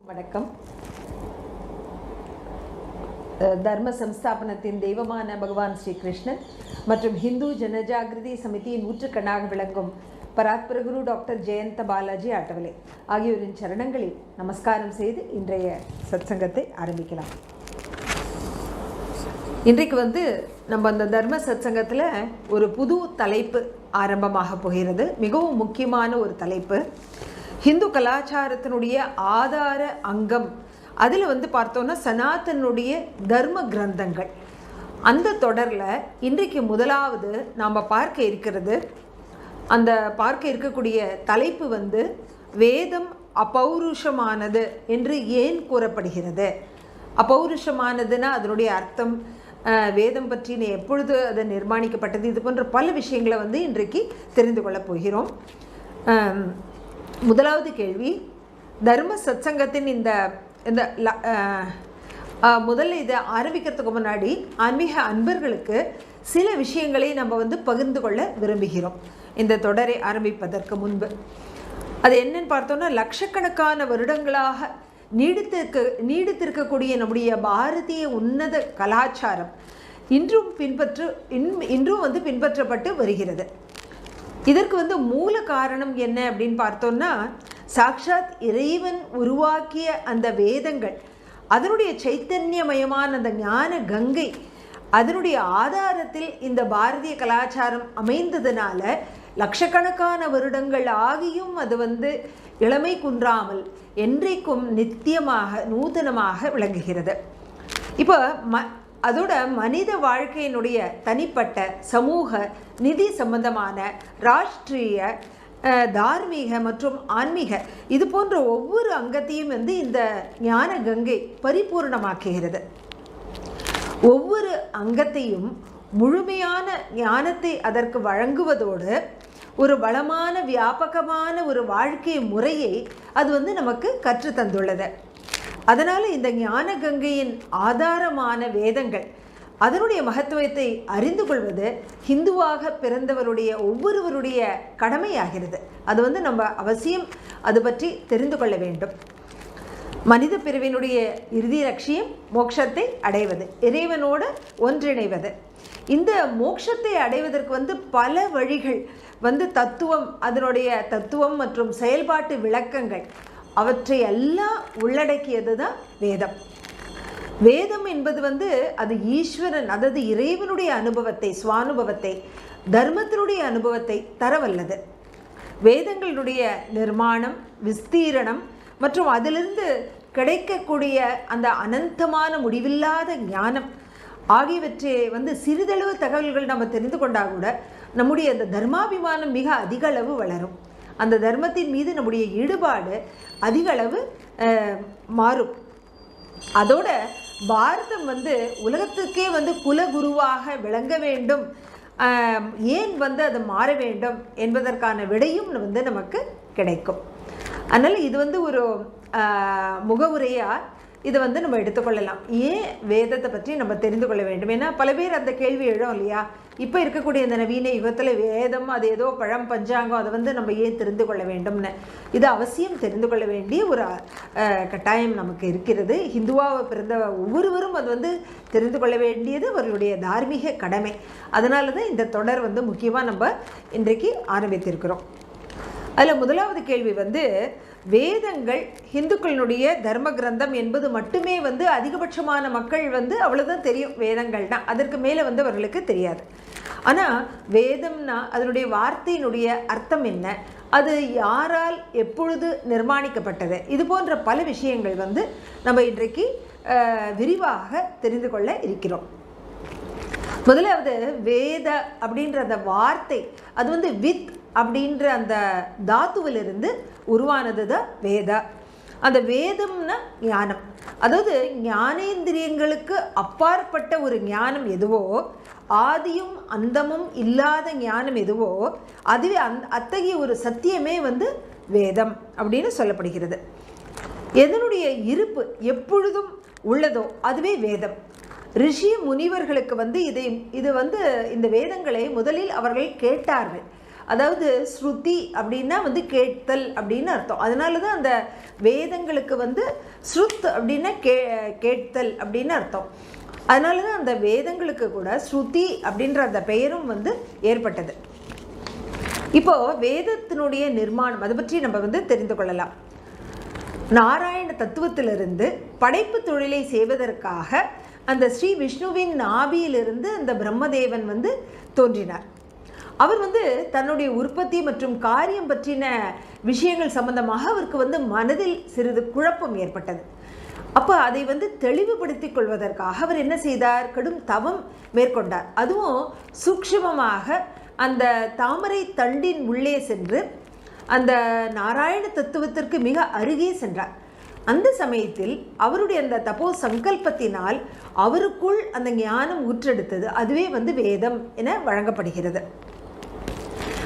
வணக்கம். அஹ் தர்ம சம்ஸ்தாபனத்தின் தெய்வமான பகவான் ஸ்ரீ கிருஷ்ணன் மற்றும் ஹிந்து ஜனஜாகிருதி சமிதியின் ஊற்றுக்கண்ணாக விளங்கும் பராத்பரகுரு டாக்டர் ஜெயந்த பாலாஜி ஆட்டவலே ஆகியோரின் சரணங்களில் நமஸ்காரம் செய்து இன்றைய சத்சங்கத்தை ஆரம்பிக்கலாம். இன்றைக்கு வந்து நம்ம அந்த தர்ம சத்சங்கத்தில் ஒரு புது தலைப்பு ஆரம்பமாக போகிறது. மிகவும் முக்கியமான ஒரு தலைப்பு. ஹிந்து கலாச்சாரத்தினுடைய ஆதார அங்கம். அதில் வந்து பார்த்தோன்னா சனாதனுடைய தர்ம கிரந்தங்கள். அந்த தொடரில் இன்றைக்கு முதலாவது நாம் பார்க்க இருக்கிறது அந்த பார்க்க இருக்கக்கூடிய தலைப்பு வந்து வேதம் அப்பௌருஷமானது என்று ஏன் கூறப்படுகிறது? அப்பௌருஷமானதுன்னா அதனுடைய அர்த்தம் வேதம் பற்றின எப்பொழுது அது நிர்மாணிக்கப்பட்டது இது போன்ற பல விஷயங்களை வந்து இன்றைக்கு தெரிந்து கொள்ளப் போகிறோம். முதலாவது கேள்வி தர்ம சத்சங்கத்தின் இந்த இந்த ல- முதல்ல இதை ஆரம்பிக்கிறதுக்கு முன்னாடி ஆன்மீக அன்பர்களுக்கு சில விஷயங்களை நம்ம வந்து பகிர்ந்து கொள்ள விரும்புகிறோம். இந்த தொடரை ஆரம்பிப்பதற்கு முன்பு. அது என்னன்னு பார்த்தோம்னா லட்சக்கணக்கான வருடங்களாக நீடித்திருக்க நீடித்திருக்கக்கூடிய நம்முடைய பாரதிய உன்னத கலாச்சாரம் இன்றும் பின்பற்று இன்- இன்றும் வந்து பின்பற்றப்பட்டு வருகிறது. இதற்கு வந்து மூல காரணம் என்ன அப்படின்னு பார்த்தோம்னா சாக்ஷாத் இறைவன் உருவாக்கிய அந்த வேதங்கள் அதனுடைய சைத்தன்யமயமான அந்த ஞான கங்கை அதனுடைய ஆதாரத்தில் இந்த பாரதிய கலாச்சாரம் அமைந்ததுனால லட்சக்கணக்கான வருடங்கள் ஆகியும் அது வந்து இளமை குன்றாமல் என்றைக்கும் நித்தியமாக நூதனமாக விளங்குகிறது. இப்போ ம அதோட மனித வாழ்க்கையினுடைய தனிப்பட்ட சமூக நிதி சம்பந்தமான ராஷ்ட்ரிய தார்மீக மற்றும் ஆன்மீக இது போன்ற ஒவ்வொரு அங்கத்தையும் வந்து இந்த ஞான கங்கை பரிபூர்ணமாக்குகிறது. ஒவ்வொரு அங்கத்தையும் முழுமையான ஞானத்தை அதற்கு வழங்குவதோடு ஒரு வளமான வியாபகமான ஒரு வாழ்க்கை முறையை அது வந்து நமக்கு கற்றுத்தந்துள்ளது. அதனால் இந்த ஞான கங்கையின் ஆதாரமான வேதங்கள் அதனுடைய மகத்துவத்தை அறிந்து கொள்வது ஹிந்துவாக பிறந்தவருடைய ஒவ்வொருவருடைய கடமையாகிறது. அது வந்து நம்ம அவசியம் அது பற்றி தெரிந்து கொள்ள வேண்டும். மனித பிரிவினுடைய இறுதி லட்சியம் மோட்சத்தை அடைவது இறைவனோடு ஒன்றிணைவது. இந்த மோட்சத்தை அடைவதற்கு வந்து பல வழிகள் வந்து தத்துவம் அதனுடைய தத்துவம் மற்றும் செயல்பாட்டு விளக்கங்கள் அவற்றை எல்லாம் உள்ளடக்கியது தான் வேதம். வேதம் என்பது வந்து அது ஈஸ்வரன் அதாவது இறைவனுடைய அனுபவத்தை சுவானுபவத்தை தர்மத்தினுடைய அனுபவத்தை தரவல்லது. வேதங்களுடைய நிர்மாணம் விஸ்தீரணம் மற்றும் அதிலிருந்து கிடைக்கக்கூடிய அந்த அனந்தமான முடிவில்லாத ஞானம் ஆகியவற்றை வந்து சிறிதளவு தகவல்கள் நம்ம தெரிந்து கொண்டால் கூட நம்முடைய அந்த தர்மாபிமானம் மிக அதிக அளவு வளரும். அந்த தர்மத்தின் மீது நம்முடைய ஈடுபாடு அதிக அளவு மாறும். அதோட பாரதம் வந்து உலகத்துக்கே வந்து குலகுருவாக விளங்க வேண்டும். ஏன் வந்து அது மாற வேண்டும் என்பதற்கான விடையும் வந்து நமக்கு கிடைக்கும். அதனால் இது வந்து ஒரு முகவுரையாக இதை வந்து நம்ம எடுத்துக்கொள்ளலாம். ஏன் வேதத்தை பற்றி நம்ம தெரிந்து கொள்ள வேண்டும்? ஏன்னா பல பேர் அந்த கேள்வி எழும் இல்லையா? இப்போ இருக்கக்கூடிய இந்த நவீன யுகத்தில் வேதம் அது ஏதோ பழம் பஞ்சாங்கம் அதை வந்து நம்ம ஏன் தெரிந்து கொள்ள வேண்டும்னு? இது அவசியம் தெரிந்து கொள்ள வேண்டிய ஒரு கட்டாயம் நமக்கு இருக்கிறது. ஹிந்துவாக பிறந்த ஒவ்வொருவரும் அது வந்து தெரிந்து கொள்ள வேண்டியது அவர்களுடைய தார்மீக கடமை. அதனால தான் இந்த தொடர் வந்து முக்கியமாக நம்ம இன்றைக்கு ஆரம்பித்திருக்கிறோம். அதில் முதலாவது கேள்வி வந்து வேதங்கள் ஹிந்துக்களினுடைய தர்ம கிரந்தம் என்பது மட்டுமே வந்து அதிகபட்சமான மக்கள் வந்து அவ்வளோதான் தெரியும். வேதங்கள்னா அதற்கு மேலே வந்து அவர்களுக்கு தெரியாது. ஆனால் வேதம்னா அதனுடைய வார்த்தையினுடைய அர்த்தம் என்ன? அது யாரால் எப்பொழுது நிர்மாணிக்கப்பட்டது? இது போன்ற பல விஷயங்கள் வந்து நம்ம இன்றைக்கு விரிவாக தெரிந்து கொள்ள இருக்கிறோம். முதலாவது வேத அப்படின்ற அந்த வார்த்தை அது வந்து வித் அப்படின்ற அந்த தாத்துவிலிருந்து உருவானது தான் வேதா. அந்த வேதம்னா ஞானம். அதாவது ஞானேந்திரியங்களுக்கு அப்பாற்பட்ட ஒரு ஞானம் எதுவோ ஆதியும் அந்தமும் இல்லாத ஞானம் எதுவோ அதுவே அந் அத்தகைய ஒரு சத்தியமே வந்து வேதம் அப்படின்னு சொல்லப்படுகிறது. எதனுடைய இருப்பு எப்பொழுதும் உள்ளதோ அதுவே வேதம். ரிஷி முனிவர்களுக்கு வந்து இதை இது வந்து இந்த வேதங்களை முதலில் அவர்கள் கேட்டார்கள். அதாவது ஸ்ருதி அப்படின்னா வந்து கேட்தல் அப்படின்னு அர்த்தம். அதனால தான் அந்த வேதங்களுக்கு வந்து ஸ்ருத் அப்படின்னா கே கேட்தல் அப்படின்னு அர்த்தம். அதனால தான் அந்த வேதங்களுக்கு கூட ஸ்ருதி அப்படின்ற அந்த பெயரும் வந்து ஏற்பட்டது. இப்போ வேதத்தினுடைய நிர்மாணம் அதை பற்றி நம்ம வந்து தெரிந்து கொள்ளலாம். நாராயண தத்துவத்திலிருந்து படைப்பு தொழிலை செய்வதற்காக அந்த ஸ்ரீ விஷ்ணுவின் நாபியிலிருந்து அந்த பிரம்மதேவன் வந்து தோன்றினார். அவர் வந்து தன்னுடைய உற்பத்தி மற்றும் காரியம் பற்றின விஷயங்கள் சம்பந்தமாக அவருக்கு வந்து மனதில் சிறிது குழப்பம் ஏற்பட்டது. அப்போ அதை வந்து தெளிவுபடுத்திக் கொள்வதற்காக அவர் என்ன செய்தார்? கடும் தவம் மேற்கொண்டார். அதுவும் சூக்ஷமமாக அந்த தாமரை தண்டின் உள்ளே சென்று அந்த நாராயண தத்துவத்திற்கு மிக அருகே சென்றார். அந்த சமயத்தில் அவருடைய அந்த தப்போ சங்கல்பத்தினால் அவருக்குள் அந்த ஞானம் ஊற்றெடுத்தது. அதுவே வந்து வேதம் என வழங்கப்படுகிறது.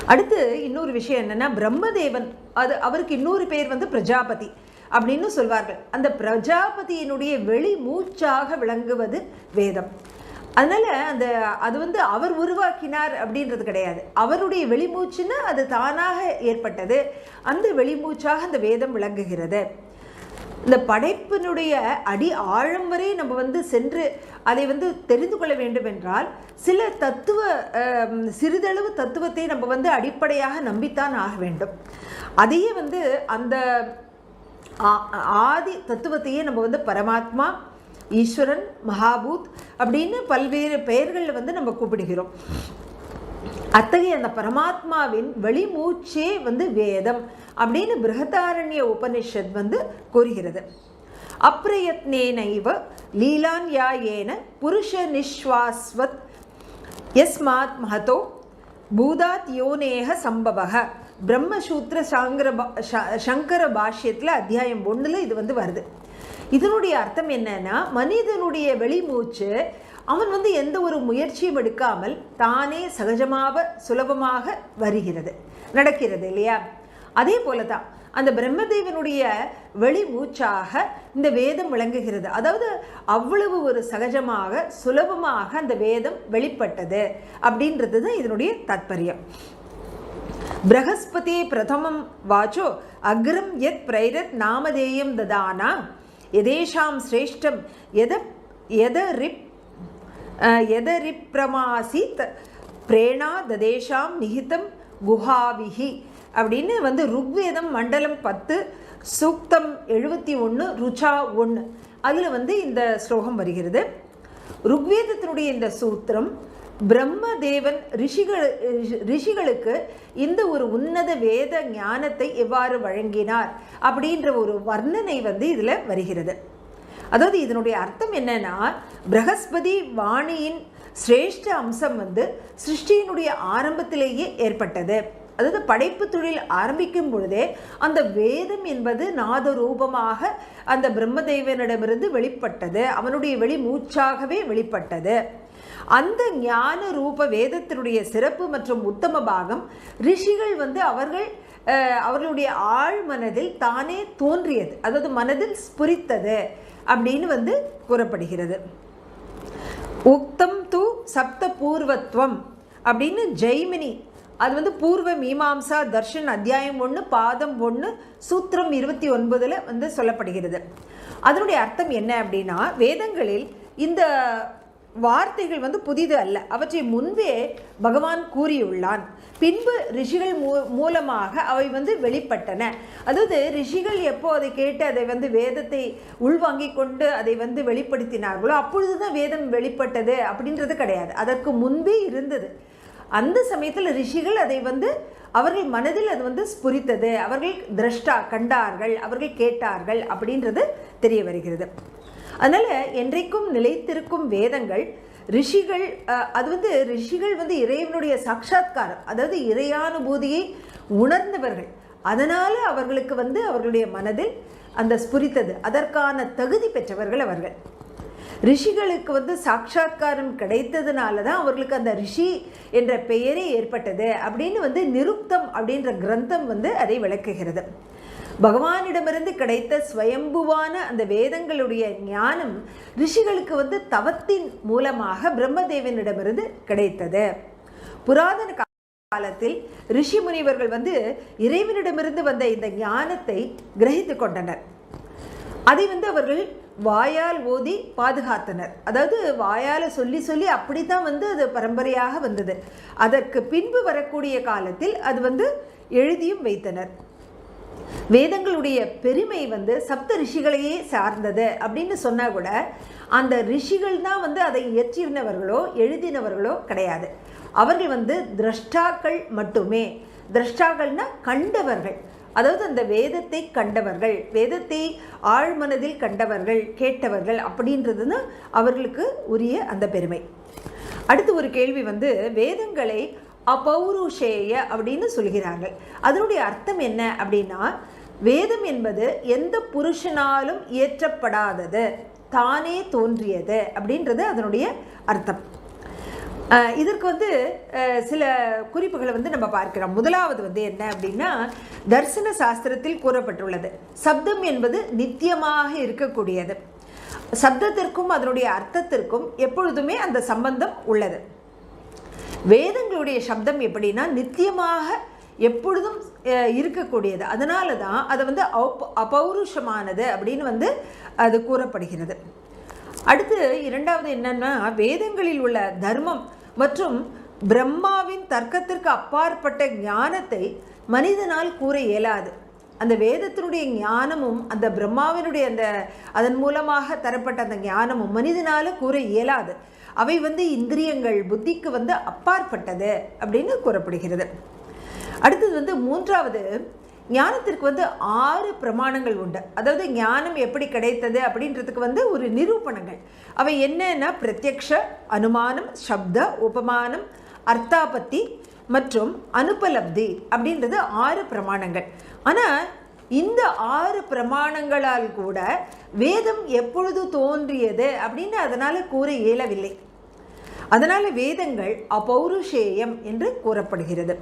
அடுத்து இன்னொரு விஷயம் என்னென்னா பிரம்மதேவன் அது அவருக்கு இன்னொரு பேர் வந்து பிரஜாபதி அப்படின்னு சொல்வார்கள். அந்த பிரஜாபதியினுடைய வெளி மூச்சாக விளங்குவது வேதம். அதனால் அந்த அது வந்து அவர் உருவாக்கினார் அப்படின்றது கிடையாது. அவருடைய வெளிமூச்சுன்னா அது தானாக ஏற்பட்டது. அந்த வெளிமூச்சாக அந்த வேதம் விளங்குகிறது. இந்த படைப்பினுடைய அடி ஆழம் வரை நம்ம வந்து சென்று அதை வந்து தெரிந்து கொள்ள வேண்டும் என்றால் சில தத்துவ சிறிதளவு தத்துவத்தை நம்ம வந்து அடிப்படையாக நம்பித்தான் ஆக வேண்டும். அதையே வந்து அந்த ஆ- ஆதி தத்துவத்தையே நம்ம வந்து பரமாத்மா ஈஸ்வரன் மகாபூத் அப்படின்னு பல்வேறு பெயர்களில் வந்து நம்ம கூப்பிடுகிறோம். அத்தகைய அந்த பரமாத்மாவின் வெளிமூச்சே வந்து வேதம் அப்படின்னு பிருகதாரண்ய உபனிஷத் வந்து கூறுகிறது. அப்பிரயத்னேனைவ லீலான் யாயேன புருஷ நிஸ்வாஸ்வத் யஸ்மாத் மகதோ பூதாத் யோனேக சம்பவக பிரம்மசூத்திர சாங்கர சங்கர பாஷ்யத்தில் அத்தியாயம் ஒன்றில் இது வந்து வருது. இதனுடைய அர்த்தம் என்னன்னா மனிதனுடைய வெளிமூச்சு அவன் வந்து எந்த ஒரு முயற்சியும் எடுக்காமல் தானே சகஜமாக சுலபமாக வருகிறது நடக்கிறது இல்லையா? அதே போல தான் அந்த பிரம்மதேவனுடைய வெளி மூச்சாக இந்த வேதம் விளங்குகிறது. அதாவது அவ்வளவு ஒரு சகஜமாக சுலபமாக அந்த வேதம் வெளிப்பட்டது அப்படின்றது தான் இதனுடைய தாத்பரியம். பிரகஸ்பதி பிரதமம் வாச்சோ அக்ரம் எத் பிரைரத் நாமதேயம் ததானா எதேஷாம் சிரேஷ்டம் எத எத ரிப் எதரிப்ரமாசித் பிரேணா ததேஷாம் நிகிதம் குஹாவிஹி அப்படின்னு வந்து ருக்வேதம் மண்டலம் பத்து சூக்தம் எழுபத்தி ஒன்று ருச்சா ஒன்று அதில் வந்து இந்த ஸ்லோகம் வருகிறது. ருக்வேதத்தினுடைய இந்த சூத்திரம் பிரம்மதேவன் ரிஷிகள் ரிஷிகளுக்கு இந்த ஒரு உன்னத வேத ஞானத்தை எவ்வாறு வழங்கினார் அப்படின்ற ஒரு வர்ணனை வந்து இதில் வருகிறது. அதாவது இதனுடைய அர்த்தம் என்னன்னா பிரகஸ்பதி வாணியின் சிரேஷ்ட அம்சம் வந்து சிருஷ்டியினுடைய ஆரம்பத்திலேயே ஏற்பட்டது. அதாவது படைப்பு தொழில் ஆரம்பிக்கும் பொழுதே அந்த வேதம் என்பது நாத ரூபமாக அந்த பிரம்மதேவனிடமிருந்து வெளிப்பட்டது. அவனுடைய வெளி மூச்சாகவே வெளிப்பட்டது. அந்த ஞான ரூப வேதத்தினுடைய சிறப்பு மற்றும் உத்தம பாகம் ரிஷிகள் வந்து அவர்கள் அவர்களுடைய ஆழ் மனதில் தானே தோன்றியது. அதாவது மனதில் ஸ்புரித்தது. அப்படின்னு வந்து கூறப்படுகிறது. உக்தம் து சப்த பூர்வத்துவம் அப்படின்னு ஜெய்மினி அது வந்து பூர்வ மீமாம்சா தர்ஷன் அத்தியாயம் ஒன்று பாதம் ஒன்று சூத்திரம் இருபத்தி ஒன்பதில் வந்து சொல்லப்படுகிறது. அதனுடைய அர்த்தம் என்ன அப்படின்னா வேதங்களில் இந்த வார்த்தைகள் வந்து புதிது அல்ல. அவற்றை முன்பே பகவான் கூறியுள்ளான். பின்பு ரிஷிகள் மூ மூலமாக அவை வந்து வெளிப்பட்டன. அதாவது ரிஷிகள் எப்போ அதை கேட்டு அதை வந்து வேதத்தை உள்வாங்கிக் கொண்டு அதை வந்து வெளிப்படுத்தினார்களோ அப்பொழுது தான் வேதம் வெளிப்பட்டது அப்படின்றது கிடையாது. அதற்கு முன்பே இருந்தது. அந்த சமயத்தில் ரிஷிகள் அதை வந்து அவர்கள் மனதில் அது வந்து ஸ்புரித்தது. அவர்கள் திரஷ்டா கண்டார்கள் அவர்கள் கேட்டார்கள் அப்படின்றது தெரிய வருகிறது. அதனால் என்றைக்கும் நிலைத்திருக்கும் வேதங்கள் ரிஷிகள் அது வந்து ரிஷிகள் வந்து இறைவனுடைய சாட்சா்காரம் அதாவது இறையானுபூதியை உணர்ந்தவர்கள். அதனால் அவர்களுக்கு வந்து அவர்களுடைய மனதில் அந்த ஸ்புரித்தது அதற்கான தகுதி பெற்றவர்கள் அவர்கள். ரிஷிகளுக்கு வந்து சாட்சாத்காரம் கிடைத்ததுனால தான் அவர்களுக்கு அந்த ரிஷி என்ற பெயரே ஏற்பட்டது அப்படின்னு வந்து நிருப்தம் அப்படின்ற கிரந்தம் வந்து அதை விளக்குகிறது. பகவானிடமிருந்து கிடைத்த ஸ்வயம்புவான அந்த வேதங்களுடைய ஞானம் ரிஷிகளுக்கு வந்து தவத்தின் மூலமாக பிரம்மதேவனிடமிருந்து கிடைத்தது. புராதன காலத்தில் ரிஷி முனிவர்கள் வந்து இறைவனிடமிருந்து வந்த இந்த ஞானத்தை கிரகித்து கொண்டனர். அதை வந்து அவர்கள் வாயால் ஓதி பாதுகாத்தனர். அதாவது வாயால் சொல்லி சொல்லி அப்படித்தான் வந்து அது பரம்பரையாக வந்தது. அதற்கு பின்பு வரக்கூடிய காலத்தில் அது வந்து எழுதியும் வைத்தனர். வேதங்களுடைய பெருமை வந்து சப்த ரிஷிகளையே சார்ந்தது அப்படின்னு சொன்னால் கூட அந்த ரிஷிகள் தான் வந்து அதை இயற்றினவர்களோ எழுதினவர்களோ கிடையாது. அவர்கள் வந்து திரஷ்டாக்கள் மட்டுமே. திரஷ்டாக்கள்னால் கண்டவர்கள். அதாவது அந்த வேதத்தை கண்டவர்கள் வேதத்தை ஆழ்மனதில் கண்டவர்கள் கேட்டவர்கள் அப்படின்றது தான் அவர்களுக்கு உரிய அந்த பெருமை. அடுத்து ஒரு கேள்வி வந்து வேதங்களை அபௌருஷேய அப்படின்னு சொல்கிறார்கள். அதனுடைய அர்த்தம் என்ன அப்படின்னா வேதம் என்பது எந்த புருஷனாலும் இயற்றப்படாதது தானே தோன்றியது அப்படின்றது அதனுடைய அர்த்தம். இதற்கு வந்து சில குறிப்புகளை வந்து நம்ம பார்க்கிறோம். முதலாவது வந்து என்ன அப்படின்னா தர்சன சாஸ்திரத்தில் கூறப்பட்டுள்ளது. சப்தம் என்பது நித்தியமாக இருக்கக்கூடியது. சப்தத்திற்கும் அதனுடைய அர்த்தத்திற்கும் எப்பொழுதுமே அந்த சம்பந்தம் உள்ளது. வேதங்களுடைய சப்தம் எப்படின்னா நித்தியமாக எப்பொழுதும் இருக்கக்கூடியது. அதனால தான் அதை வந்து அபௌருஷமானது அப்படின்னு வந்து அது கூறப்படுகிறது. அடுத்து இரண்டாவது என்னென்னா வேதங்களில் உள்ள தர்மம் மற்றும் பிரம்மாவின் தர்க்கத்திற்கு அப்பாற்பட்ட ஞானத்தை மனிதனால் கூற இயலாது. அந்த வேதத்தினுடைய ஞானமும் அந்த பிரம்மாவினுடைய அந்த அதன் மூலமாக தரப்பட்ட அந்த ஞானமும் மனிதனால் கூற இயலாது. அவை வந்து இந்திரியங்கள் புத்திக்கு வந்து அப்பாற்பட்டது அப்படின்னு கூறப்படுகிறது. அடுத்தது வந்து மூன்றாவது ஞானத்திற்கு வந்து ஆறு பிரமாணங்கள் உண்டு. அதாவது ஞானம் எப்படி கிடைத்தது அப்படின்றதுக்கு வந்து ஒரு நிரூபணங்கள். அவை என்னன்னா பிரத்யக்ஷ அனுமானம் சப்த உபமானம் அர்த்தாபத்தி மற்றும் அனுபலப்தி அப்படின்றது ஆறு பிரமாணங்கள். ஆனால் இந்த ஆறு பிரமாணங்களால் கூட வேதம் எப்பொழுது தோன்றியது அப்படின்னு அதனால் கூற இயலவில்லை. அதனால் வேதங்கள் அபௌருஷேயம் என்று கூறப்படுகிறது.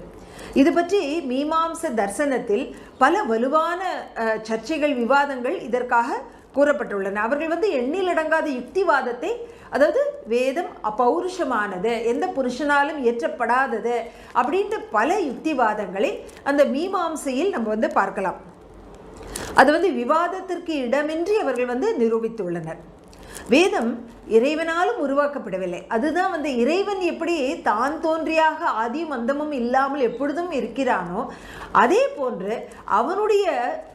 இது பற்றி மீமாம்ச தர்சனத்தில் பல வலுவான சர்ச்சைகள் விவாதங்கள் இதற்காக கூறப்பட்டுள்ளன. அவர்கள் வந்து எண்ணிலடங்காத யுக்திவாதத்தை அதாவது வேதம் அப்பௌருஷமானது எந்த புருஷனாலும் இயற்றப்படாதது அப்படின்ட்டு பல யுக்திவாதங்களை அந்த மீமாம்சையில் நம்ம வந்து பார்க்கலாம். அது வந்து விவாதத்திற்கு இடமின்றி அவர்கள் வந்து நிரூபித்துள்ளனர். வேதம் இறைவனாலும் உருவாக்கப்படவில்லை. அதுதான் வந்து இறைவன் எப்படி தான் தோன்றியாக ஆதியும் அந்தமும் இல்லாமல் எப்பொழுதும் இருக்கிறானோ அதே போன்று அவனுடைய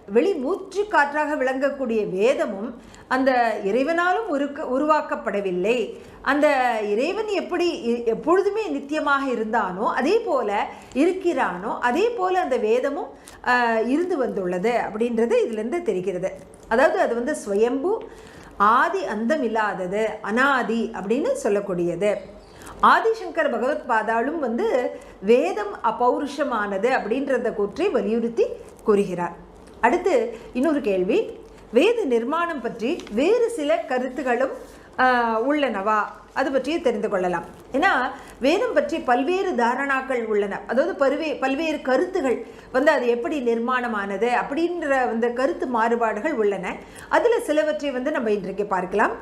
வெளி மூச்சு காற்றாக விளங்கக்கூடிய வேதமும் அந்த இறைவனாலும் உருக்க உருவாக்கப்படவில்லை. அந்த இறைவன் எப்படி இ- எப்பொழுதுமே நித்தியமாக இருந்தானோ அதே போல இருக்கிறானோ அதே போல அந்த வேதமும் இருந்து வந்துள்ளது அப்படின்றது இதிலிருந்து தெரிகிறது. அதாவது அது வந்து ஸ்வயம்பு ஆதி அந்தம் இல்லாதது அனாதி அப்படின்னு சொல்லக்கூடியது. ஆதிசங்கர் பகவத் பாதாலும் வந்து வேதம் அபௌருஷமானது அப்படின்றத கூற்றி வலியுறுத்தி கூறுகிறார். அடுத்து இன்னொரு கேள்வி. வேத நிர்மாணம் பற்றி வேறு சில கருத்துகளும் உள்ளனவா? அது பற்றியே தெரிந்து கொள்ளலாம். ஏன்னா வேதம் பற்றி பல்வேறு தாரணாக்கள் உள்ளன. அதாவது பல்வே பல்வேறு கருத்துகள் வந்து அது எப்படி நிர்மாணமானது அப்படின்ற அந்த கருத்து மாறுபாடுகள் உள்ளன. அதில் சிலவற்றை வந்து நம்ம இன்றைக்கு பார்க்கலாம்.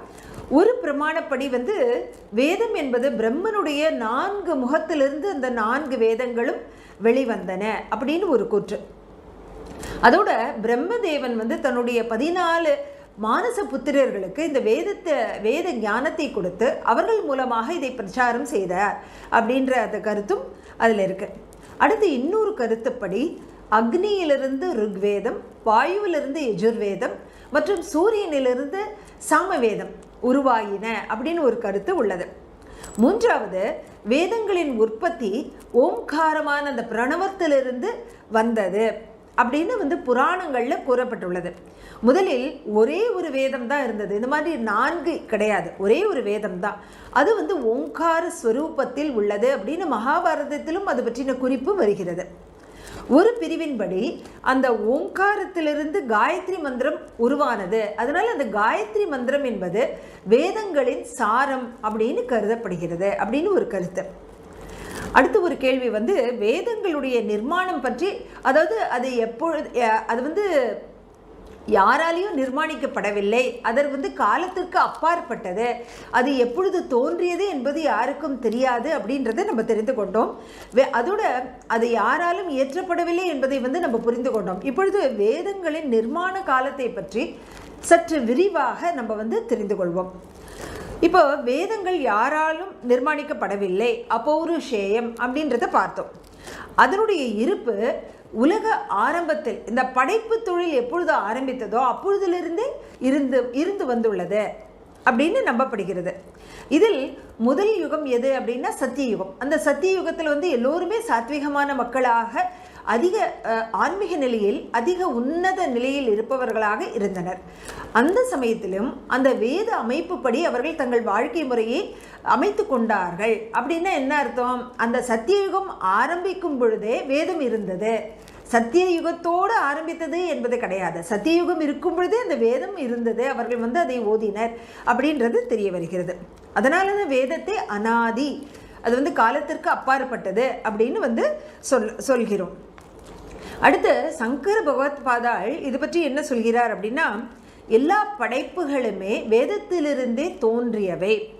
ஒரு பிரமாணப்படி வந்து வேதம் என்பது பிரம்மனுடைய நான்கு முகத்திலிருந்து அந்த நான்கு வேதங்களும் வெளிவந்தன அப்படின்னு ஒரு கூற்று. அதோட பிரம்மதேவன் வந்து தன்னுடைய பதினாலு மானச புத்திரர்களுக்கு இந்த வேதத்தை வேத ஞானத்தை கொடுத்து அவர்கள் மூலமாக இதை பிரச்சாரம் செய்தார் அப்படின்ற அந்த கருத்தும் அதில் இருக்கு. அடுத்து இன்னொரு கருத்துப்படி அக்னியிலிருந்து ருக்வேதம் வாயுவிலிருந்து யஜுர்வேதம் மற்றும் சூரியனிலிருந்து சாமவேதம் உருவாயின அப்படின்னு ஒரு கருத்து உள்ளது. மூன்றாவது வேதங்களின் உற்பத்தி ஓம்காரமான அந்த பிரணவத்திலிருந்து வந்தது. அப்படின்னு வந்து புராணங்களில் கூறப்பட்டுள்ளது. முதலில் ஒரே ஒரு வேதம் தான் இருந்தது. இந்த மாதிரி நான்கு கிடையாது. ஒரே ஒரு வேதம் தான். அது வந்து ஓங்கார ஸ்வரூபத்தில் உள்ளது அப்படின்னு மகாபாரதத்திலும் அது பற்றின குறிப்பு வருகிறது. ஒரு பிரிவின்படி அந்த ஓங்காரத்திலிருந்து காயத்ரி மந்திரம் உருவானது. அதனால் அந்த காயத்ரி மந்திரம் என்பது வேதங்களின் சாரம் அப்படின்னு கருதப்படுகிறது அப்படின்னு ஒரு கருத்து. அடுத்து ஒரு கேள்வி வந்து வேதங்களுடைய நிர்மாணம் பற்றி அதாவது அது எப்பொழுது அது வந்து யாராலையும் நிர்மாணிக்கப்படவில்லை. அதர் வந்து காலத்திற்கு அப்பாற்பட்டது. அது எப்பொழுது தோன்றியது என்பது யாருக்கும் தெரியாது அப்படின்றத நம்ம தெரிந்து கொண்டோம். வே- அதோட அது யாராலும் இயற்றப்படவில்லை என்பதை வந்து நம்ம புரிந்து கொண்டோம். இப்பொழுது வேதங்களின் நிர்மாண காலத்தை பற்றி சற்று விரிவாக நம்ம வந்து தெரிந்து கொள்வோம். இப்போ வேதங்கள் யாராலும் நிர்மாணிக்கப்படவில்லை. அப்பௌருஷேயம் அப்படின்றத பார்த்தோம். அதனுடைய இருப்பு உலக ஆரம்பத்தில் இந்த படைப்பு தொழில் எப்பொழுது ஆரம்பித்ததோ அப்பொழுதிலிருந்தே இருந்து இருந்து வந்துள்ளது அப்படின்னு நம்பப்படுகிறது. இதில் முதல் யுகம் எது அப்படின்னா சத்தியயுகம். அந்த சத்தியயுகத்தில் வந்து எல்லோருமே சாத்விகமான மக்களாக அதிக ஆன்மீக நிலையில் அதிக உன்னத நிலையில் இருப்பவர்களாக இருந்தனர். அந்த சமயத்திலும் அந்த வேத அமைப்புப்படி அவர்கள் தங்கள் வாழ்க்கை முறையை அமைத்து கொண்டார்கள். அப்படின்னா என்ன அர்த்தம்? அந்த சத்தியயுகம் ஆரம்பிக்கும் பொழுதே வேதம் இருந்தது. சத்திய யுகத்தோடு ஆரம்பித்தது என்பது கிடையாது. சத்தியயுகம் இருக்கும் பொழுதே அந்த வேதம் இருந்தது. அவர்கள் வந்து அதை ஓதினர் அப்படின்றது தெரிய வருகிறது. அதனால வேதத்தை அனாதி அது வந்து காலத்திற்கு அப்பாற்பட்டது அப்படின்னு வந்து சொல் சொல்கிறோம். அடுத்து சங்கர பகவத் பாதாள் இது பற்றி என்ன சொல்கிறார் அப்படின்னா எல்லா படைப்புகளுமே வேதத்திலிருந்தே தோன்றியவை.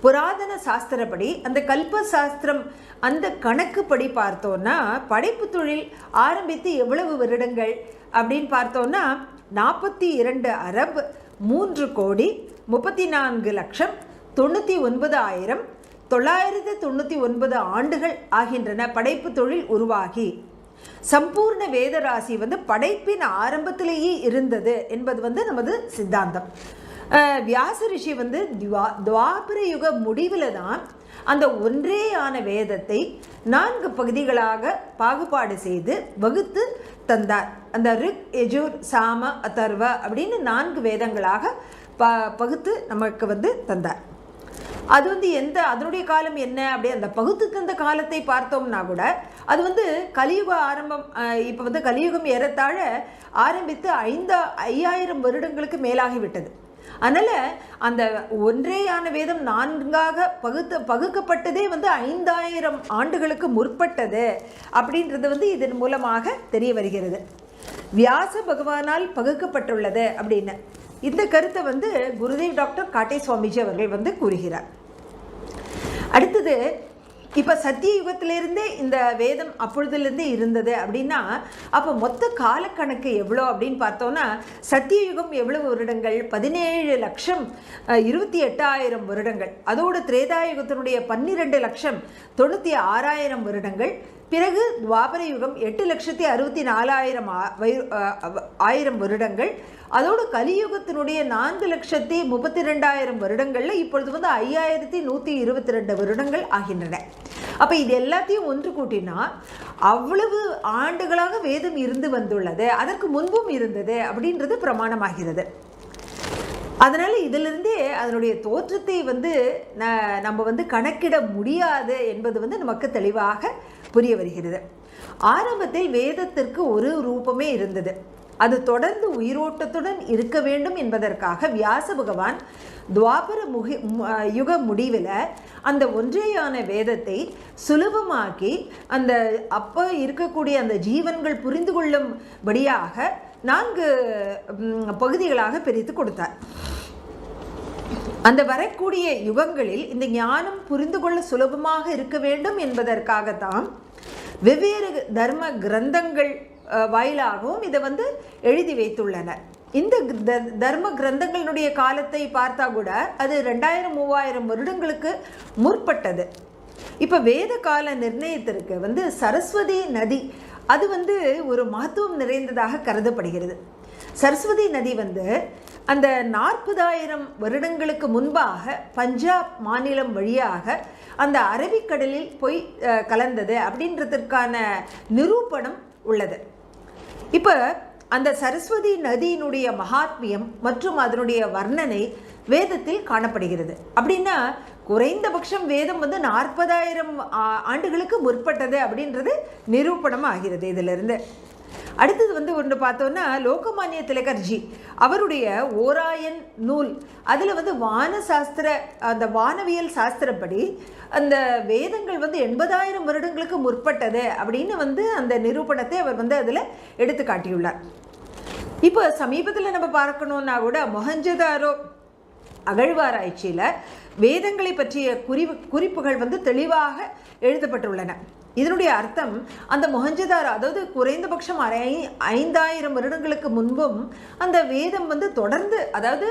புராதன சாஸ்திரப்படி அந்த கல்ப சாஸ்திரம் அந்த கணக்குப்படி பார்த்தோன்னா படைப்பு தொழில் ஆரம்பித்து எவ்வளவு வருடங்கள் அப்படின்னு பார்த்தோன்னா நாற்பத்தி இரண்டு அரப் மூன்று கோடி முப்பத்தி நான்கு லட்சம் தொண்ணூற்றி ஒன்பது ஆயிரம் தொள்ளாயிரத்து தொண்ணூற்றி ஒன்பது ஆண்டுகள் ஆகின்றன படைப்பு தொழில் உருவாகி. சம்பூர்ண வேதராசி வந்து படைப்பின் ஆரம்பத்திலேயே இருந்தது என்பது வந்து நமது சித்தாந்தம். வியாச ரிஷி வந்து துவா துவாபர யுக முடிவில் தான் அந்த ஒன்றேயான வேதத்தை நான்கு பகுதிகளாக பாகுபாடு செய்து வகுத்து தந்தார். அந்த ரிக் எஜூர் சாம அதர்வ அப்படின்னு நான்கு வேதங்களாக ப பகுத்து நமக்கு வந்து தந்தார். அது வந்து எந்த அதனுடைய காலம் என்ன அப்படி அந்த பகுத்து தந்த காலத்தை பார்த்தோம்னா கூட அது வந்து கலியுக ஆரம்பம் இப்போ வந்து கலியுகம் ஏறத்தாழ ஆரம்பித்து ஐந்தா ஐயாயிரம் வருடங்களுக்கு மேலாகிவிட்டது அதனால் அந்த ஒன்றேயான வேதம் நான்காக பகுத்து பகுக்கப்பட்டதே வந்து ஐந்தாயிரம் ஆண்டுகளுக்கு முற்பட்டது அப்படின்றது வந்து இதன் மூலமாக தெரிய வருகிறது. வியாச பகவானால் பகுக்கப்பட்டுள்ளது அப்படின்னு. இந்த கருத்தை வந்து குருதேவ் டாக்டர் காட்டை சுவாமிஜி அவர்கள் வந்து கூறுகிறார். அடுத்தது இப்போ சத்திய யுகத்திலிருந்தே இந்த வேதம் அப்பொழுதுலேருந்தே இருந்தது அப்படின்னா அப்போ மொத்த காலக்கணக்கு எவ்வளோ அப்படின்னு பார்த்தோன்னா சத்திய யுகம் எவ்வளவு வருடங்கள்? பதினேழு லட்சம் இருபத்தி எட்டாயிரம் வருடங்கள். அதோடு திரேதாயுகத்தினுடைய பன்னிரெண்டு லட்சம் தொண்ணூற்றி ஆறாயிரம் வருடங்கள். பிறகு துவாபர யுகம் எட்டு லட்சத்தி அறுபத்தி நாலாயிரம் ஆ- ஆயிரம் வருடங்கள். அதோடு கலியுகத்தினுடைய நான்கு லட்சத்தி முப்பத்தி ரெண்டாயிரம் வருடங்களில் இப்பொழுது வந்து ஐயாயிரத்தி நூற்றி இருபத்தி ரெண்டு வருடங்கள் ஆகின்றன. அப்போ இது எல்லாத்தையும் ஒன்று கூட்டினா அவ்வளவு ஆண்டுகளாக வேதம் இருந்து வந்துள்ளது அதற்கு முன்பும் இருந்தது அப்படின்றது பிரமாணமாகிறது. அதனால் இதிலிருந்தே அதனுடைய தோற்றத்தை வந்து ந- நம்ம வந்து கணக்கிட முடியாது என்பது வந்து நமக்கு தெளிவாக புரிய வருகிறது. ஆரம்பத்தில் வேதத்திற்கு ஒரு ரூபமே இருந்தது. அது தொடர்ந்து உயிரோட்டத்துடன் இருக்க வேண்டும் என்பதற்காக வியாச பகவான் துவாபர முகி யுக முடிவில் அந்த ஒன்றேயான வேதத்தை சுலபமாக்கி அந்த அப்போ இருக்கக்கூடிய அந்த ஜீவன்கள் புரிந்து கொள்ளும்படியாக நான்கு பகுதிகளாக பிரித்து கொடுத்தார். அந்த வரக்கூடிய யுகங்களில் இந்த ஞானம் புரிந்து கொள்ள சுலபமாக இருக்க வேண்டும் என்பதற்காகத்தான் வெவ்வேறு தர்ம கிரந்தங்கள் வாயிலாகவும் இதை வந்து எழுதி வைத்துள்ளனர். இந்த த- தர்ம கிரந்தங்களினுடைய காலத்தை பார்த்தா கூட அது ரெண்டாயிரம் மூவாயிரம் வருடங்களுக்கு முற்பட்டது. இப்போ வேத கால நிர்ணயத்திற்கு வந்து சரஸ்வதி நதி அது வந்து ஒரு மகத்துவம் நிறைந்ததாக கருதப்படுகிறது. சரஸ்வதி நதி வந்து அந்த நாற்பதாயிரம் வருடங்களுக்கு முன்பாக பஞ்சாப் மாநிலம் வழியாக அந்த அரபிக்கடலில் போய் கலந்தது அப்படின்றதற்கான நிரூபணம் உள்ளது. இப்போ அந்த சரஸ்வதி நதியினுடைய மகாத்மியம் மற்றும் அதனுடைய வர்ணனை வேதத்தில் காணப்படுகிறது. அப்படின்னா குறைந்தபட்சம் வேதம் வந்து நாற்பதாயிரம் ஆண்டுகளுக்கு முற்பட்டது அப்படின்றது நிரூபணம் ஆகிறது இதிலிருந்து. அடுத்தது வந்து ஒன்று பார்த்தோன்னா லோகமானிய திலகர்ஜி. அவருடைய ஓராயன் நூல். அதில் வந்து வான சாஸ்திர அந்த வானவியல் சாஸ்திரப்படி அந்த வேதங்கள் வந்து எண்பதாயிரம் வருடங்களுக்கு முற்பட்டது அப்படின்னு வந்து அந்த நிரூபணத்தை அவர் வந்து அதில் எடுத்து காட்டியுள்ளார். இப்போ சமீபத்தில் நம்ம பார்க்கணுன்னா கூட மொஹஞ்சதாரோ அகழ்வாராய்ச்சியில் வேதங்களை பற்றிய குறி குறிப்புகள் வந்து தெளிவாக எழுதப்பட்டுள்ளன. இதனுடைய அர்த்தம் அந்த மொஹஞ்சதார் அதாவது குறைந்தபட்சம் அரை ஐந்தாயிரம் வருடங்களுக்கு முன்பும் அந்த வேதம் வந்து தொடர்ந்து அதாவது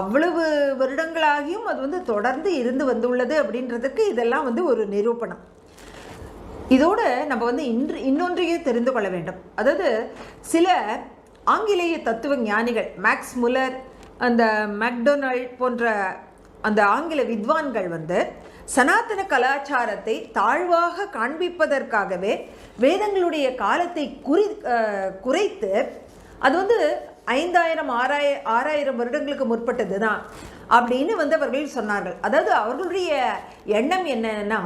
அவ்வளவு வருடங்களாகியும் அது வந்து தொடர்ந்து இருந்து வந்துள்ளது அப்படின்றதுக்கு இதெல்லாம் வந்து ஒரு நிரூபணம். இதோடு நம்ம வந்து இன்று இன்னொன்றையும் தெரிந்து கொள்ள வேண்டும். அதாவது சில ஆங்கிலேய தத்துவ ஞானிகள் மேக்ஸ் முலர் அந்த மேக்டொனால்ட் போன்ற அந்த ஆங்கில வித்வான்கள் வந்து சனாதன கலாச்சாரத்தை தாழ்வாக காண்பிப்பதற்காகவே வேதங்களுடைய காலத்தை குறி குறைத்து அது வந்து ஐந்தாயிரம் ஆறாய ஆறாயிரம் வருடங்களுக்கு முற்பட்டது தான் அப்படின்னு வந்து அவர்கள் சொன்னார்கள். அதாவது அவர்களுடைய எண்ணம் என்னன்னா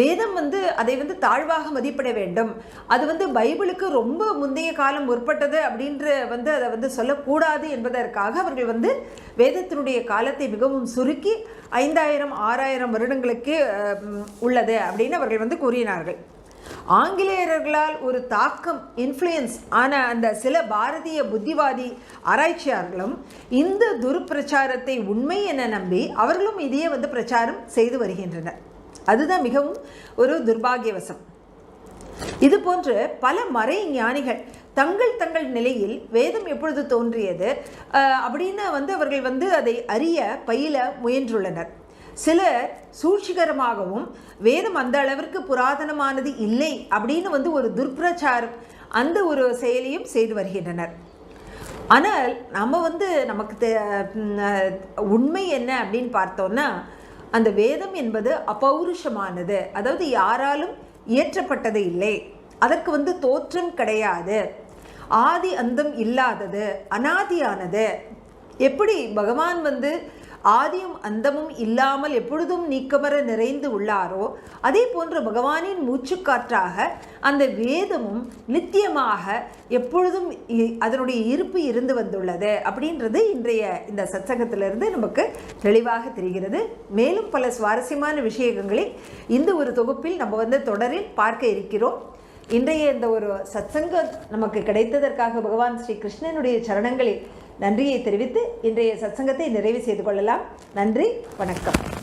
வேதம் வந்து அதை வந்து தாழ்வாக மதிப்பிட வேண்டும். அது வந்து பைபிளுக்கு ரொம்ப முந்தைய காலம் முற்பட்டது அப்படின்ற வந்து அதை வந்து சொல்லக்கூடாது என்பதற்காக அவர்கள் வந்து வேதத்தினுடைய காலத்தை மிகவும் சுருக்கி ஐந்தாயிரம் ஆறாயிரம் வருடங்களுக்கு உள்ளது அப்படின்னு அவர்கள் வந்து கூறினார்கள். ஆங்கிலேயர்களால் ஒரு தாக்கம் இன்ஃப்ளூயன்ஸ் ஆன அந்த சில பாரதிய புத்திவாதி ஆராய்ச்சியாளர்களும் இந்த துருப்பிரச்சாரத்தை உண்மை என நம்பி அவர்களும் இதையே வந்து பிரச்சாரம் செய்து வருகின்றனர். அதுதான் மிகவும் ஒரு துர்பாகியவசம். இது போன்று பல மறை ஞானிகள் தங்கள் தங்கள் நிலையில் வேதம் எப்பொழுது தோன்றியது அப்படின்னு வந்து அவர்கள் வந்து அதை அறிய பயில முயன்றுள்ளனர். சிலர் சூழ்ச்சிகரமாகவும் வேதம் அந்த அளவிற்கு புராதனமானது இல்லை அப்படின்னு வந்து ஒரு துர்பிரச்சாரம் அந்த ஒரு செயலையும் செய்து வருகின்றனர். ஆனால் நம்ம வந்து நமக்கு தே உண்மை என்ன அப்படின்னு பார்த்தோம்னா அந்த வேதம் என்பது அபௌருஷமானது. அதாவது யாராலும் இயற்றப்பட்டது இல்லை. அதற்கு வந்து தோற்றம் கிடையாது. ஆதி அந்தம் இல்லாதது அனாதியானது. எப்படி பகவான் வந்து ஆதியும் அந்தமும் இல்லாமல் எப்பொழுதும் நீக்கமர நிறைந்து உள்ளாரோ அதே போன்று பகவானின் மூச்சுக்காற்றாக அந்த வேதமும் நித்தியமாக எப்பொழுதும் இ- அதனுடைய இருப்பு இருந்து வந்துள்ளது அப்படின்றது இன்றைய இந்த சத்சங்கத்திலிருந்து நமக்கு தெளிவாக தெரிகிறது. மேலும் பல சுவாரஸ்யமான விஷயங்களை இந்த ஒரு தொகுப்பில் நம்ம வந்து தொடரில் பார்க்க இருக்கிறோம். இன்றைய இந்த ஒரு சத்சங்கம் நமக்கு கிடைத்ததற்காக பகவான் ஸ்ரீ கிருஷ்ணனுடைய சரணங்களில் நன்றியை தெரிவித்து இன்றைய சத்சங்கத்தை நிறைவு செய்து கொள்ளலாம். நன்றி வணக்கம்.